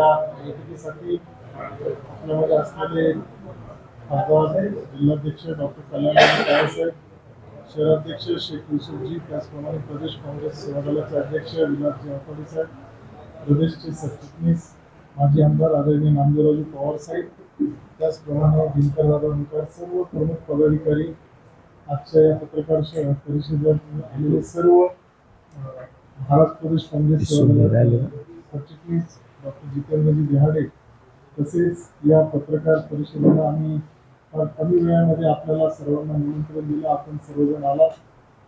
या बैठकीसाठी आपल्यामध्ये असलेले खासदार जिल्हाध्यक्ष डॉक्टर कल्याण साहेब शहराध्यक्ष शेख युसुफजी त्याचप्रमाणे प्रदेश काँग्रेस सेवा दलाचे अध्यक्ष विलासजी आठवडे साहेब प्रदेशचे सरचिटणीस माजी आमदार आदरणीय नामदेवरावजी पवार साहेब त्याचप्रमाणे दिनकर दादा सर्व प्रमुख पदाधिकारी आजच्या या पत्रकार परिषदेत आलेले सर्व महाराष्ट्र प्रदेश काँग्रेस सरचिटणीस डॉक्टर जितेंद्रजी बिहाडे तसेच या पत्रकार परिषदेला आम्ही फार कमी वेळामध्ये आपल्याला सर्वांना निमंत्रण दिलं. आपण सर्वजण आलात.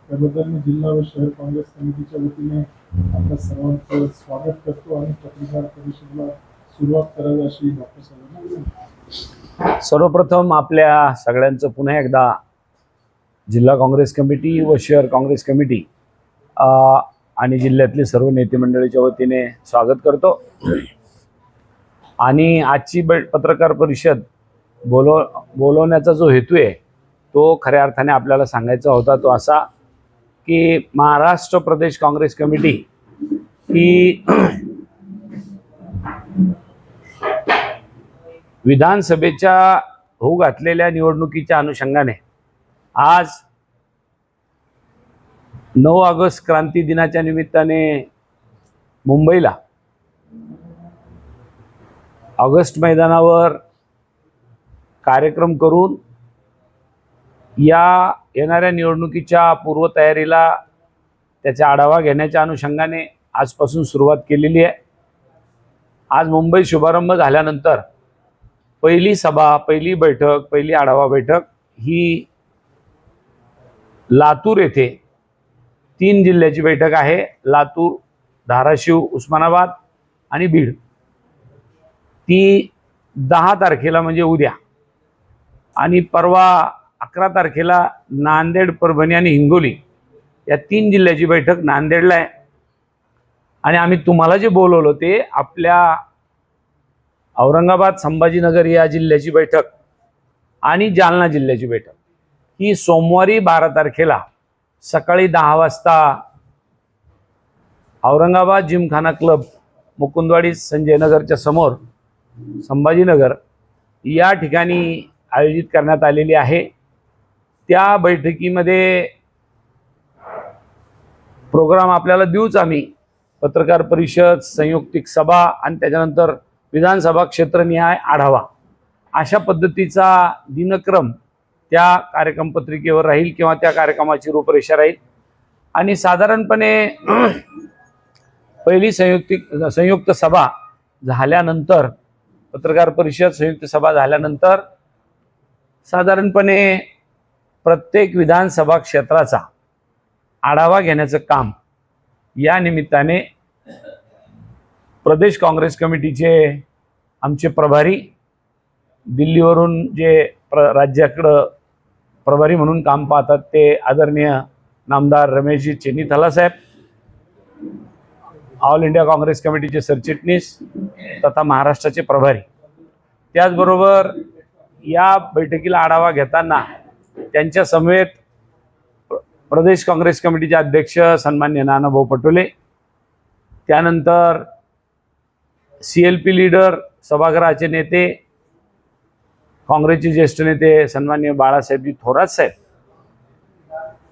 त्याबद्दल मी जिल्हा व शहर काँग्रेस कमिटीच्या वतीने आपल्या सर्वांचं स्वागत करतो आणि पत्रकार परिषदेला सुरुवात करावी अशी डॉक्टर साहेबांना सर्वप्रथम आपल्या सगळ्यांचं पुन्हा एकदा जिल्हा काँग्रेस कमिटी व शहर काँग्रेस कमिटी आणि जिल्ह्यातले सर्व नेते मंडळीच्या वतीने स्वागत करतो. आणि आजची ब पत्रकार परिषद बोलव बोलवण्याचा जो हेतू आहे तो खऱ्या अर्थाने आपल्याला सांगायचा होता तो असा की महाराष्ट्र प्रदेश काँग्रेस कमिटी ही विधानसभेच्या होऊ घातलेल्या निवडणुकीच्या अनुषंगाने आज नऊ ऑगस्ट क्रांती दिनाच्या निमित्ताने मुंबईला ऑगस्ट मैदानावर कार्यक्रम करून या येणाऱ्या निवडणुकीच्या पूर्वतयारीला त्याचा आढावा घेण्याच्या अनुषंगाने आजपासून सुरुवात केलेली आहे. आज मुंबई शुभारंभ झाल्यानंतर पहिली सभा पहिली बैठक पहिली आढावा बैठक ही लातूर येथे तीन जिल्ह्याची बैठक आहे. लातूर धाराशिव उस्मानाबाद आणि बीड. ती दहा तारखेला म्हणजे उद्या. आणि परवा अकरा तारखेला नांदेड परभणी आणि हिंगोली या तीन जिल्ह्याची बैठक नांदेडला आहे. आणि आम्ही तुम्हाला जे बोलवलं ते आपल्या औरंगाबाद संभाजीनगर या जिल्ह्याची बैठक आणि जालना जिल्ह्याची बैठक. ही सोमवारी बारा तारखेला सकाळी दहा वाजता औरंगाबाद जिमखाना क्लब मुकुंदवाडी संजय नगरच्या समोर संभाजीनगर या ठिकाणी आयोजित करण्यात आलेली आहे. त्या बैठकीमध्ये प्रोग्राम आपल्याला देऊच आम्ही. पत्रकार परिषद संयुक्तिक सभा आणि त्याच्यानंतर विधानसभा क्षेत्रनिहाय आढावा. अशा पद्धतीचा दिनक्रम त्या कार्यक्रम पत्रिकेवर राहील किंवा त्या कार्यक्रमाची रूपरेषा राहील. आणि साधारणपणे पहिली संयुक्तिक संयुक्त सभा झाल्यानंतर पत्रकार परिषद संयुक्त सभा झाल्यानंतर साधारणपणे प्रत्येक विधानसभा क्षेत्राचा आढावा घेण्याचं काम या निमित्ताने प्रदेश काँग्रेस कमिटीचे आमचे प्रभारी दिल्लीवरून जे प्र राज्याकडं प्रभारी म्हणून काम पाहतात ते आदरणीय नामदार रमेशजी चेन्नी थलासाहेब ऑल इंडिया काँग्रेस कमिटीचे सरचिटणीस तथा महाराष्ट्राचे प्रभारी. त्याचबरोबर या बैठकीला आढावा घेताना त्यांच्या समेत प्रदेश काँग्रेस कमिटीचे अध्यक्ष सन्मान्य नानाभाऊ पटोले त्यानंतर सी एल पी लीडर सभागृहाचे नेते काँग्रेसचे ज्येष्ठ नेते सन्मान्य बाळासाहेबजी थोरात साहेब.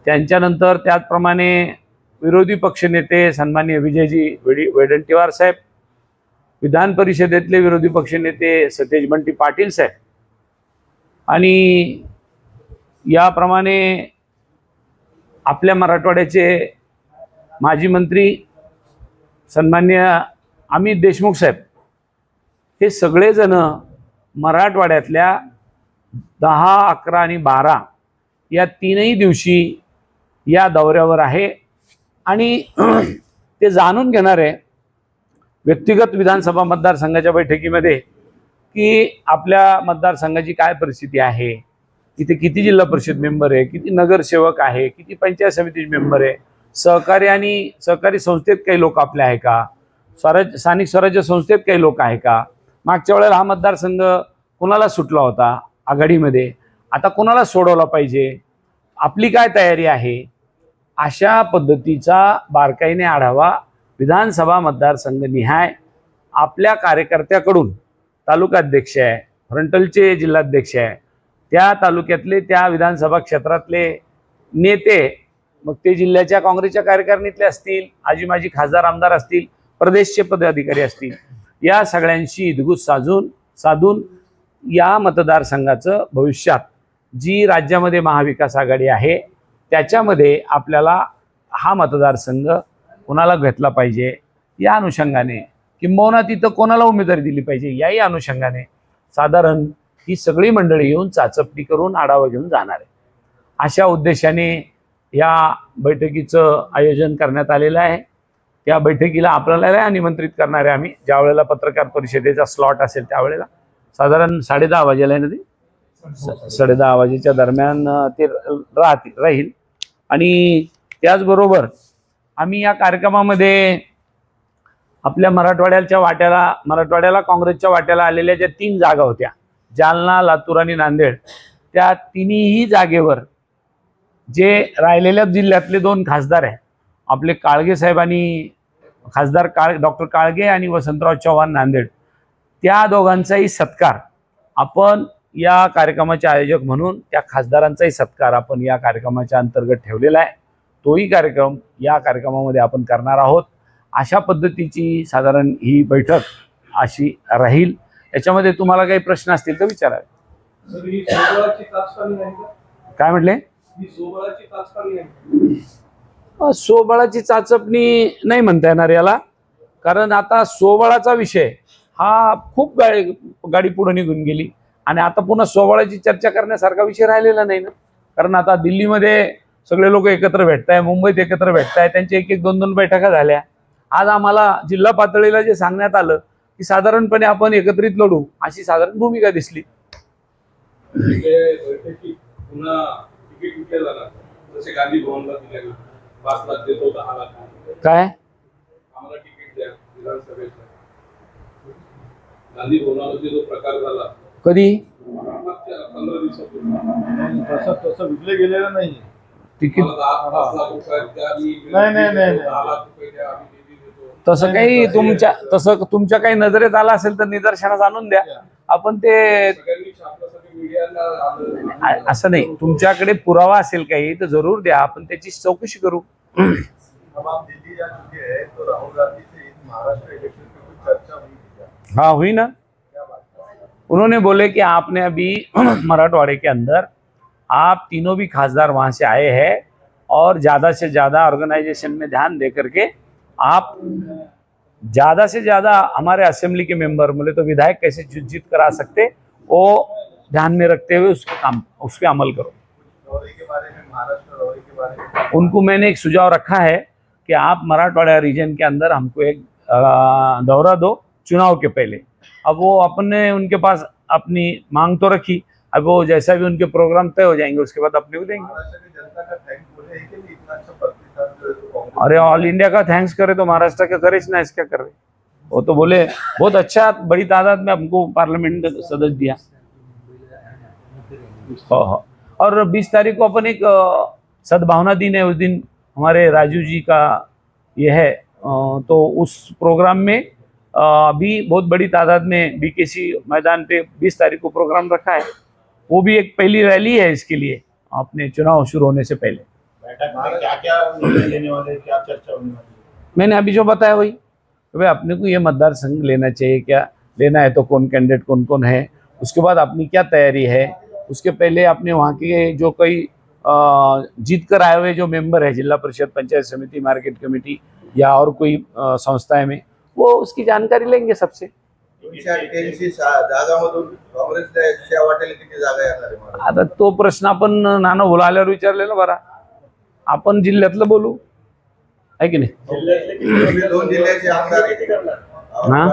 त्यांच्यानंतर त्याचप्रमाणे विरोधी पक्षनेते सन्मान्य विजयजी वेडी वेडंटीवार साहेब. विधान परिषदेतले विरोधी पक्षनेते सतेज बंटी पाटील साहेब. आणि याप्रमाणे आपल्या मराठवाड्याचे माजी मंत्री सन्मान्य अमित देशमुख साहेब. हे सगळेजण मराठवाड्यातल्या दहा अकरा आणि बारा या तीनही दिवशी या दौऱ्यावर आहे. आणि ते जाणून घेणार आहे व्यक्तिगत विधानसभा मतदारसंघाच्या बैठकीमध्ये की आपल्या मतदारसंघाची काय परिस्थिती आहे? इथे किती जिल्हा परिषद मेंबर आहे? किती नगरसेवक आहे? किती पंचायत समिती मेंबर आहे? सहकारी आणि सहकारी संस्थेत काही लोक आपले आहे का? स्वराज्य स्थानिक स्वराज्य संस्थेत काही लोक आहे का? मागच्या वेळेला हा मतदारसंघ कुणाला सुटला होता? आघाडीमध्ये. आता कोणाला सोडवला पाहिजे? आपली काय तयारी आहे? अशा पद्धतीचा बारकाईने आढावा विधानसभा मतदारसंघ निहाय आपल्या कार्यकर्त्याकडून तालुकाध्यक्ष आहे फ्रंटलचे जिल्हाध्यक्ष आहे. त्या तालुक्यातले त्या विधानसभा क्षेत्रातले नेते मग ते जिल्ह्याच्या काँग्रेसच्या कार्यकारिणीतले असतील आजी माजी खासदार आमदार असतील प्रदेशचे पदाधिकारी असतील या सगळ्यांशी इदगूत साधून साधून या मतदारसंघाचं भविष्यात जी राज्यामध्ये महाविकास आघाडी आहे त्याच्यामध्ये आपल्याला हा मतदारसंघ कोणाला घेतला पाहिजे? या अनुषंगाने किंबहुना तिथं कोणाला उमेदवारी दिली पाहिजे? याही अनुषंगाने साधारण ही सगळी मंडळी येऊन चाचपणी करून आढावा घेऊन जाणार आहे. अशा उद्देशाने या बैठकीचं आयोजन करण्यात आलेलं आहे. त्या बैठकीला आपल्याला निमंत्रित करणार आहे आम्ही. ज्या वेळेला पत्रकार परिषदेचा स्लॉट असेल त्यावेळेला. साधारण साडेदहा वाजेला आहे ना ते? स- साडेदहा वाजेच्या दरम्यान ते राहतील राहील. आणि त्याचबरोबर आम्ही या कार्यक्रमामध्ये आपल्या मराठवाड्याच्या वाट्याला मराठवाड्याला काँग्रेसच्या वाट्याला आलेल्या ज्या तीन जागा होत्या जालना लातूर आणि नांदेड त्या तिन्ही जागेवर जे राहिलेल्या जिल्ह्यातले दोन खासदार आहे आपले काळगे साहेब आणि खासदार काळ डॉक्टर काळगे आणि वसंतराव चव्हाण नांदेड त्या दोघांचाही सत्कार. आपण या कार्यक्रमाचे आयोजक म्हणून त्या खासदारांचाही सत्कार आपण या कार्यक्रमाच्या अंतर्गत ठेवलेला आहे. तोही कार्यक्रम या कार्यक्रमामध्ये आपण करणार आहोत. अशा पद्धतीची साधारण ही बैठक अशी राहील. याच्यामध्ये तुम्हाला काही प्रश्न असतील तर विचारा. तर सोबळाची चाचणी नाही का? काय म्हटले? ही सोबळाची चाचपणी नाही म्हणता येणार याला. कारण आता सोबळाचा विषय हा खूप गाडी गाडी पुढे निघून गेली. आणि आता पुन्हा सोबळाची चर्चा करण्यासारखा विषय राहिलेला नाही ना. कारण आता दिल्लीमध्ये सगळे लोक एकत्र भेटताय मुंबईत एकत्र भेटताय त्यांच्या एक एक दोन दोन बैठका झाल्या. आज आम्हाला जिल्हा पातळीला जे सांगण्यात आलं की साधारणपणे आपण एकत्रित लढू अशी साधारण भूमिका दिसली. काय आम्हाला तिकीट द्या विधानसभेचं गांधी भवनामध्ये जो प्रकार झाला कधी? मागच्या पंधरा दिवसापूर्वी. तसं तसं विकले गेलेलं नाही तिकीट तसं काही तुमच्या तसं तुमच्या काही नजरेत आलं असेल तर निदर्शनास आणून द्या. आपण ते असं नाही. तुमच्याकडे पुरावा असेल काही तर जरूर द्या. आपण त्याची चौकशी करू. महाराष्ट्र इलेक्शन हाँ हुई ना? उन्होंने बोले कि आपने अभी मराठवाड़े के अंदर आप तीनों भी खासदार वहाँ से आए हैं और ज़्यादा से ज़्यादा ऑर्गेनाइजेशन में ध्यान दे करके आप ज़्यादा से ज़्यादा हमारे असेंबली के मेंबर बोले तो विधायक कैसे जीत करा सकते? वो ध्यान में रखते हुए उस काम उस पर अमल करो। उनको मैंने एक सुझाव रखा है कि आप मराठवाड़ा रीजन के अंदर हमको एक दौरा दो। चुनाव के पहले। अब वो अपने उनके पास अपनी मांग तो रखी। अब वो जैसा भी उनके प्रोग्राम तय हो जाएँगे उसके बाद अपने को देंगे। अच्छा अरे ऑल इंडिया का थैंक्स करे तो महाराष्ट्र का करे ना इसका कर। रहे वो तो बोले बहुत अच्छा बड़ी तादाद में हमको पार्लियामेंट सदस्य दिया। हाँ हाँ। और बीस तारीख को अपन एक सद्भावना दिन है उस दिन हमारे राजू जी का यह है। तो उस प्रोग्राम में अभी बहुत बड़ी तादाद में बीकेसी मैदान पे बीस तारीख को प्रोग्राम रखा है। वो भी एक पहली रैली है इसके लिए अपने चुनाव शुरू होने से पहले। बैठक में क्या क्या लेने वाले क्या चर्चा होने वाली मैंने अभी जो बताया वही। कि भाई अपने को ये मतदार संघ लेना चाहिए क्या? लेना है तो कौन कैंडिडेट कौन कौन है? उसके बाद अपनी क्या तैयारी है? उसके पहले अपने वहाँ के जो कई जीत कर आए हुए जो मेंबर है जिला परिषद पंचायत समिति मार्केट कमेटी या और कोई संस्थाएँ में वो उसकी जानकारी लेंगे सबसे? आता तो प्रश्न आपण नाना बोला आल्यावर विचारलेला बरा. आपण जिल्ह्यातलं बोलू. आहे की नाही. हा?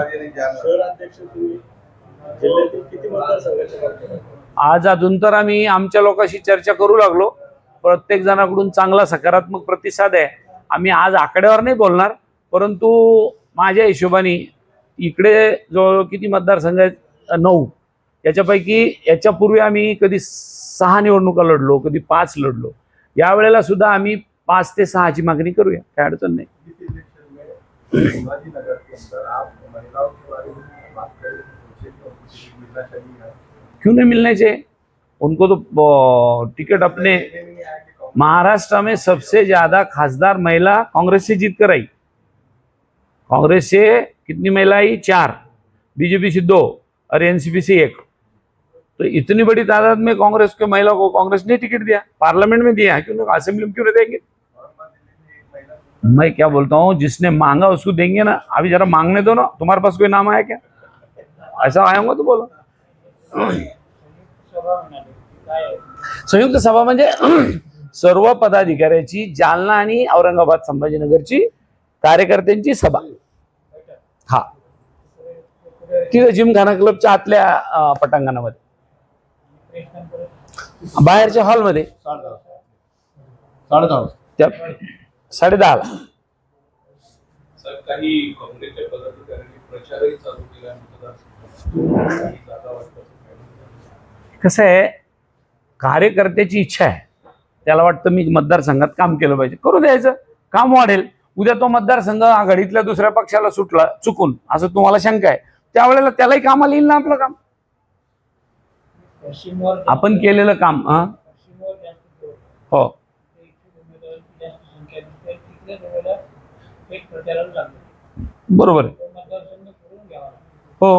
आज अजून तर आम्ही आमच्या लोकांशी चर्चा करू लागलो. प्रत्येक जणाकडून चांगला सकारात्मक प्रतिसाद आहे. आम्ही आज आकड्यावर नाही बोलणार परंतु माझ्या हिशोबाने इकडे जवळ किती मतदारसंघ आहेत? नऊ. याच्यापैकी याच्यापूर्वी आम्ही कधी सहा निवडणुका लढलो कधी पाच लढलो. यावेळेला सुद्धा आम्ही पाच ते सहाची मागणी करूया. काय अडचण नाही. क्यों नहीं मिलने चाहिए? उनको तो अ, टिकट अपने महाराष्ट्र में सबसे ज्यादा खासदार महिला कांग्रेस से जीत कर आई। कांग्रेस से कितनी महिला आई चार। बीजेपी से दो और एनसीपी से एक। तो इतनी बड़ी तादाद में कांग्रेस के महिला को कांग्रेस ने टिकट दिया, पार्लियामेंट में दिया क्यों असेंबली में क्यों देंगे? में क्या बोलता हूँ, जिसने मांगा उसको देंगे ना। अभी जरा मांगने दो ना, तुम्हारे पास कोई नाम आया क्या? ऐसा आया तो बोलो। संयुक्त सभा सर्व पदाधिकाऱ्याची जालना आणि औरंगाबाद संभाजीनगरची कार्यकर्त्यांची सभा. हा. तिथे जिमखाना क्लबच्या आतल्या पटांगणामध्ये. बाहेरच्या हॉलमध्ये. साडे दहा साडे दहा वाजता. त्या साडेदहाला साहेब काही काँग्रेसच्या पदाधिकाऱ्यांनी प्रचारही चालू केला मतदारसंघात काही जागा वाटपाचं कसं आहे कार्यकर्त्याची इच्छा आहे. त्याला वाटतं मी मतदारसंघात काम केलं पाहिजे. करू द्यायचं. काम वाढेल. उद्या तो मतदारसंघ आघाडीतल्या दुसऱ्या पक्षाला सुटला चुकून असं तुम्हाला शंका आहे. त्यावेळेला त्यालाही कामाला येईल ना आपलं काम? आपण केलेलं काम हा. हो. बरोबर. हो.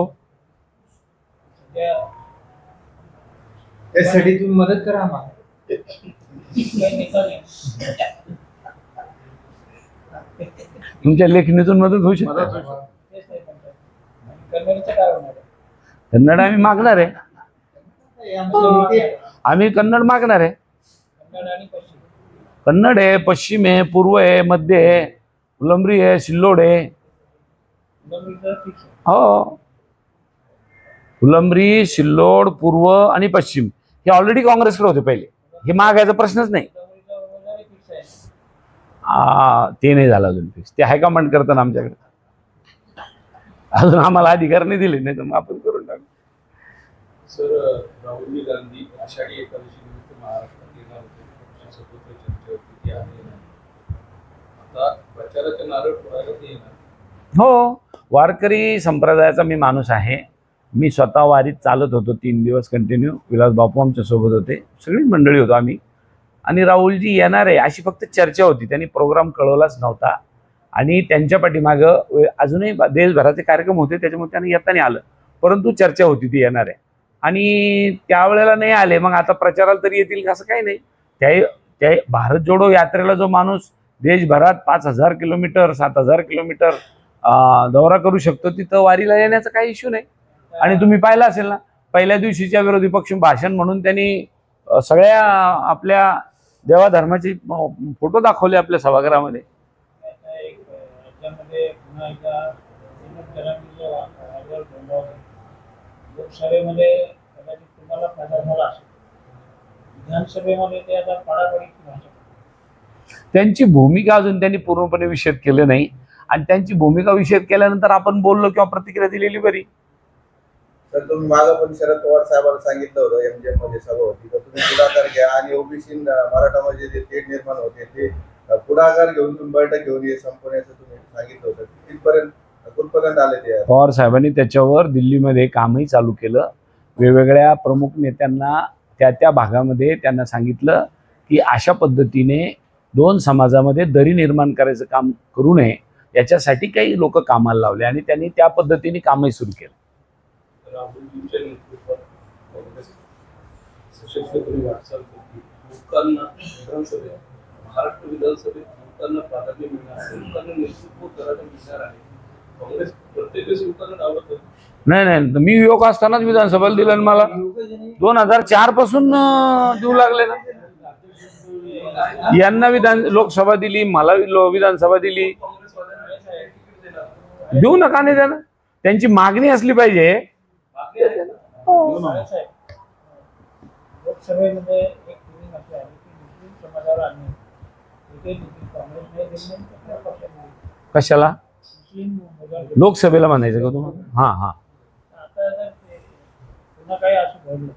त्यासाठी तुम्ही मदत करा आम्हाला काही नेता नाही तुमच्या लेखणीतून मदत होऊ शकते? कन्नड आम्ही मागणार आहे. आम्ही कन्नड मागणार आहे. कन्नड आहे पश्चिम आहे पूर्व आहे मध्य आहे फुलंब्री आहे सिल्लोड आहे. हो. फुलंब्री सिल्लोड पूर्व आणि पश्चिम हे ऑलरेडी काँग्रेसकडे होते पहिले. हे मागायचा प्रश्नच नाही मुंबईचा उमेदवार फिक्स आहे आ, ते नाही झालं अजून फिक्स ते हायकमांड करतात आमच्याकडे. अजून आम्हाला अधिकार नाही दिले नाही तर मग आपण करून टाकू. सर राहुल गांधी आषाढी एकादशी निमित्त महाराष्ट्रात येणार होते. चर्चा होती ती आता नारळ फोडायला ते येणार. हो वारकरी संप्रदायाचा मी माणूस आहे. मी स्वतः वारीत चालत होतो तीन दिवस कंटिन्यू विलास बापू आमच्यासोबत होते. सगळी मंडळी होतो आम्ही. आणि राहुलजी येणार आहे अशी फक्त चर्चा होती. त्यांनी प्रोग्राम कळवलाच नव्हता. आणि त्यांच्या पाठीमागं अजूनही देशभराचे कार्यक्रम होते त्याच्यामुळे त्यांना येता नाही आलं. परंतु चर्चा होती ती येणार आहे. आणि त्यावेळेला नाही आले. मग आता प्रचाराला तरी येतील का असं काही नाही. त्या त्या भारत जोडो यात्रेला जो माणूस देशभरात पाच हजार किलोमीटर सात हजार किलोमीटर दौरा करू शकतो तिथं वारीला येण्याचा काही इश्यू नाही. आणि तुम्ही पाहिलं असेल ना पहिल्या दिवशीच्या विरोधी पक्ष भाषण म्हणून त्यांनी सगळ्या आपल्या देवाधर्माचे फोटो दाखवले आपल्या सभागृहामध्ये. लोकसभेमध्ये कदाचित तुम्हाला फायदा झाला असेल. विधानसभेमध्ये ते आता पाडापाडीची भाषा त्यांची भूमिका अजून त्यांनी पूर्णपणे विषद केले नाही. आणि त्यांची भूमिका विषद केल्यानंतर आपण बोललो किंवा प्रतिक्रिया दिलेली बरी. तर तुम्ही मागं पण शरद पवार साहेबांना सांगितलं होतं एमजीएममध्ये सभा होती. तर तुम्ही पुढाकार घ्या आणि ओबीसी मराठामध्ये जे तेढ निर्माण होते ते पुढाकार घेऊन तुम्ही बैठक घेऊन ये संपवण्याचं तुम्ही सांगितलं होतं. तिथपर्यंत कुठपर्यंत आले ते पवार साहेबांनी त्याच्यावर दिल्लीमध्ये कामही चालू केलं. वेगवेगळ्या प्रमुख नेत्यांना त्या त्या भागामध्ये त्यांना सांगितलं की अशा पद्धतीने दोन समाजामध्ये दरी निर्माण करायचं काम करू नये. याच्यासाठी काही लोक कामाला लावले आणि त्यांनी त्या पद्धतीने कामही सुरू केलं. राहुलजींच्या नेतृत्वात काँग्रेस सशक्तपणे वाटचाल करते लोकांना विधानसभेत महाराष्ट्र विधानसभेत लोकांना प्राधान्य मिळणार आहे लोकांना नेतृत्व करायला मिळणार आहे. काँग्रेस प्रत्येक वेळेस लोकांना डावलत नाही नाही तर मी युवक असतानाच विधानसभेला दिलं आणि मला दोन हजार चारपासून अं, देऊ लागले ना. यांना विधान लोकसभा दिली मला लो- विधानसभा दिली. काँग्रेसवाल्यांना देणार देऊ नका नाही त्यांना त्यांची मागणी असली पाहिजे. हो. बाळासाहेब, लोकसभेमध्ये एक फिलिंग अशी आहे की मुस्लिम समाजाला आणणे इथे देखील काँग्रेस नाही दिली नाही कुठल्या पक्षाने दिली. कशाला? मुस्लिम उमेदवार दिले. लोकसभेला म्हणायचं का तुम्हाला? हां हां. आता जर ते पुन्हा काही असं घडलं.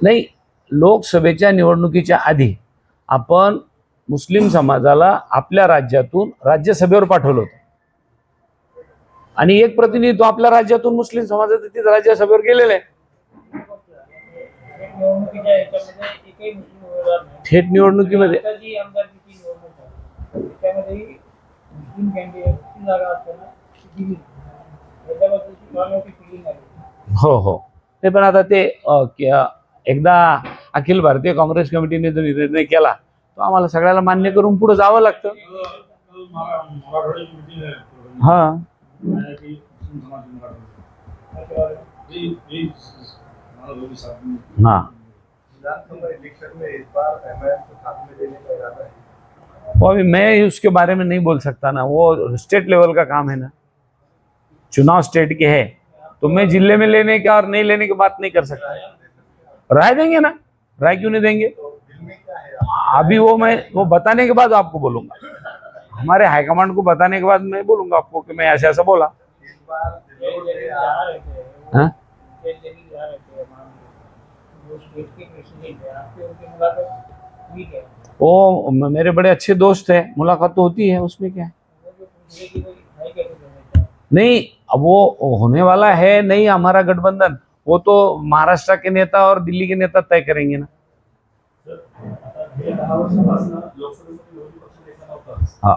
नाही लोकसभेच्या निवडणुकीच्या आधी आपण मुस्लिम समाजाला आपल्या राज्यातून राज्यसभेवर पाठवलं होतं. आणि एक प्रतिनिधी तो आपल्या राज्यातून मुस्लिम समाजाचा तिथे राज्यसभेवर गेलेला. आहे थेट निवडणुकीमध्ये. हो हो. ते पण आता ते एकदा अखिल भारतीय काँग्रेस कमिटीने जो निर्णय केला तो आम्हाला सगळ्याला मान्य करून पुढे जावं लागतं. आहे. हा. हा। में को है। वो अभी मैं उसके बारे में नहीं बोल सकता ना वो स्टेट लेवल का काम है ना। चुनाव स्टेट के है तो मैं ज़िले में लेने का और नहीं लेने की बात नहीं कर सकता। राय देंगे ना राय क्यों नहीं देंगे? है। अभी वो मैं वो बताने के बाद आपको बोलूँगा। हमारे हाईकमांड को बताने के बाद मैं बोलूंगा आपको कि मैं ऐसा ऐसा बोला। इस बार जय दिल्ली जलील में जहाँ रहते हैं? वो हाँ? जय जलील जहाँ रहते हैं माननीय वो स्टेट के प्रेसिडेंट है आपके उनकी मुलाकात हुई क्या वो म- मेरे बड़े अच्छे दोस्त है। मुलाकात तो होती है उसमें क्या? है वो जो पूछ रहे कि भाई भाई कैसे देना चाहते नहीं अब वो होने वाला है नहीं हमारा गठबंधन। वो तो महाराष्ट्र के नेता और दिल्ली के नेता तय करेंगे ना। हा.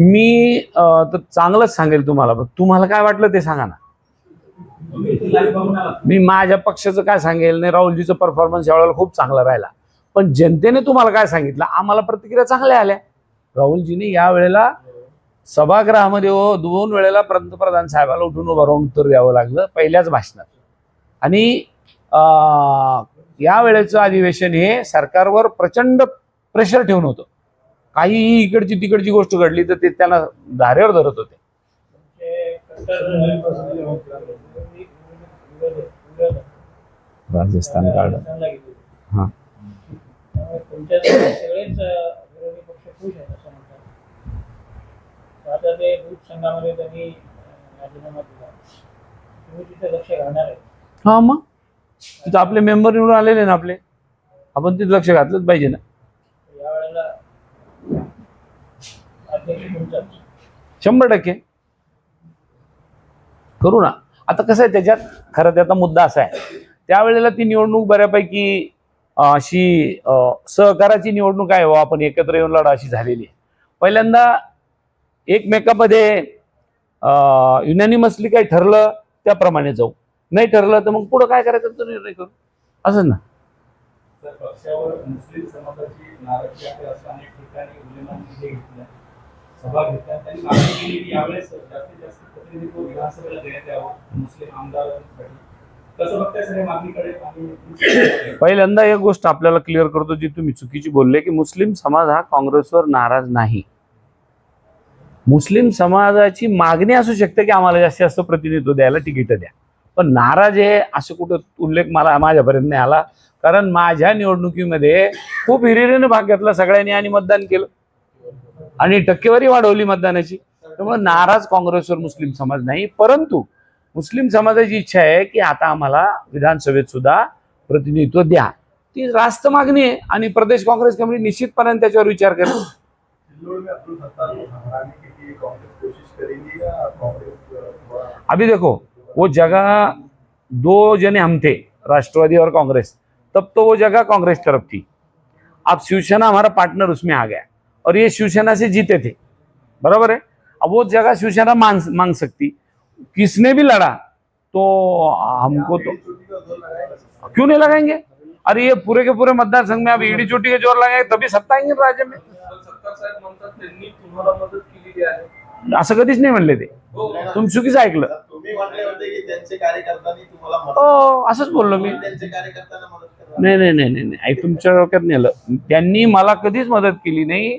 मी तर चांगलंच सांगेल तुम्हाला तुम्हाला काय वाटलं ते सांगा ना. मी माझ्या पक्षाचं काय सांगेल नाही राहुलजीचं परफॉर्मन्स यावेळेला खूप चांगला राहिला. पण जनतेने तुम्हाला काय सांगितलं? आम्हाला प्रतिक्रिया चांगल्या आल्या. राहुलजीने यावेळेला सभागृहामध्ये हो दोन वेळेला पंतप्रधान साहेबाला उठून उभं राहून उत्तर द्यावं लागलं पहिल्याच भाषणात. आणि या वेळेचं अधिवेशन हे सरकारवर प्रचंड प्रेशर ठेवून होतं. काहीही इकडची तिकडची गोष्ट घडली तर ते त्यांना धारेवर धरत होते. राजस्थान कार्ड हा. त्यामुळे तुमच्याकडे सगळेच अं, विरोधी पक्ष खुश आहेत असं म्हणतात दूध संघामध्ये त्यांनी राजीनामा दिला. तुम्ही तिथे लक्ष घालणार आहे. हा मग? तिथं आपले मेंबर निवडून आलेले ना आपले. आपण तिथं लक्ष घातलंच पाहिजे ना. या वेळेला अध्यक्ष तुमचाच शंभर टक्के. करू ना. आता कसं आहे त्याच्यात? खरं त्याचा मुद्दा असा आहे. त्यावेळेला ती निवडणूक बऱ्यापैकी अशी अं, सहकाराची निवडणूक आहे व आपण एकत्र येऊन लढा अशी झालेली आहे. पहिल्यांदा एकमेकामध्ये युनॅनिमसली काही ठरलं त्याप्रमाणे जाऊ. नाही ठरलं तर मग पुढं काय करायचं तो निर्णय करू. असं ना. पहिल्यांदा एक गोष्ट आपल्याला क्लिअर करतो जी तुम्ही चुकीची बोलले की मुस्लिम समाज हा काँग्रेसवर नाराज नाही. मुस्लिम समाजाची मागणी असू शकते की आम्हाला जास्तीत जास्त प्रतिनिधित्व द्यायला तिकीट द्या. पण नाराज आहे असं कुठं उल्लेख मला माझ्यापर्यंत नाही आला. कारण माझ्या निवडणुकीमध्ये खूप हिरिरीनं भाग घेतला सगळ्यांनी आणि मतदान केलं. आणि टक्केवारी वाढवली मतदानाची. त्यामुळे नाराज काँग्रेसवर मुस्लिम समाज नाही. परंतु मुस्लिम समाजाची इच्छा आहे की आता आम्हाला विधानसभेत सुद्धा प्रतिनिधित्व द्या. ती रास्त मागणी आहे. आणि प्रदेश काँग्रेस कमिटी निश्चितपणे त्याच्यावर विचार करेल. को कांग्रेस कोशिश करेगी या कांग्रेस अभी देखो वो जगह दो जने हम थे राष्ट्रवादी और कांग्रेस। तब तो वो जगह कांग्रेस तरफ़ थी। अब शिवसेना हमारा पार्टनर उसमें आ गया। और ये शिवसेना से जीते थे। बराबर है? अब वो जगह शिवसेना मांग मांग सकती। किसने भी लड़ा तो हमको तो लगाएगा क्यों नहीं लगाएँगे? अरे ये पूरे के पूरे मतदार संघ में अब ईडी चोटी के ज़ोर लगाए तभी सत्ता आएँगे राज्य में। आहे. असं कधीच नाही म्हणले ते. हो. तुम्ही चुकीचं ऐकलं. तुम्ही म्हटले होते की त्यांचे कार्यकर्त्यांनी तुम्हाला हो असंच बोललो मी. मदत त्यांचे कार्यकर्त्यांना मदत करा नाही नाही नाही नाही नाही. आई तुमच्या डोक्यात नेलं त्यांनी मला कधीच मदत केली नाही.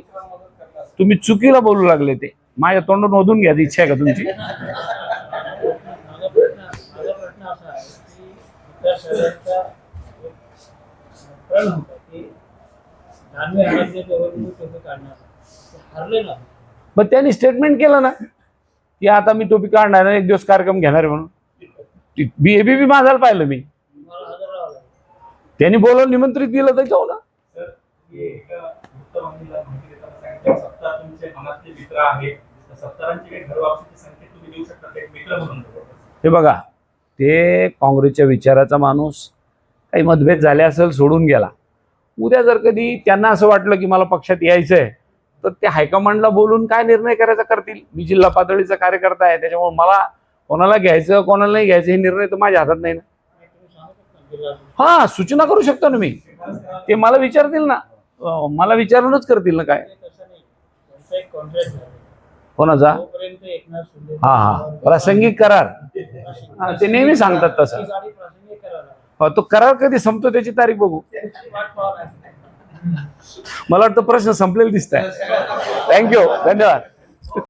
तुम्ही चुकीला बोलू लागले ते. माझ्या तोंडून ओधून घ्यायची इच्छा आहे का तुमची? हरले ना मग त्यांनी स्टेटमेंट केलं ना की आता मी टोपी काढणार एक दिवस कार्यक्रम घेणार आहे म्हणून. बी ए बी बी माझाला पाहिलं मी. त्यांनी बोलवून निमंत्रित दिलं तर जाऊ ना. हे ते हे बघा ते काँग्रेसच्या विचाराचा माणूस काही मतभेद झाले असेल सोडून गेला. उद्या जर कधी त्यांना असं वाटलं की मला पक्षात यायचं आहे तर ते हायकमांडला बोलून काय निर्णय करायचा करतील? मी जिल्हा पातळीचा कार्यकर्ता आहे त्याच्यामुळे मला कोणाला घ्यायचं कोणाला नाही घ्यायचं हे निर्णय तर माझ्या हातात नाही ना. हा सूचना करू शकतो ना मी. ते मला विचारतील ना. मला विचारूनच करतील ना काय. कोणाचा? हा हा. प्रासंगिक करार. हा, ते नेहमी सांगतात तसं. तो करार कधी संपतो त्याची तारीख बघू त्याची वाट पाहावं लागेल मला वाटतं प्रश्न संपलेला दिसत आहे थँक्यू धन्यवाद.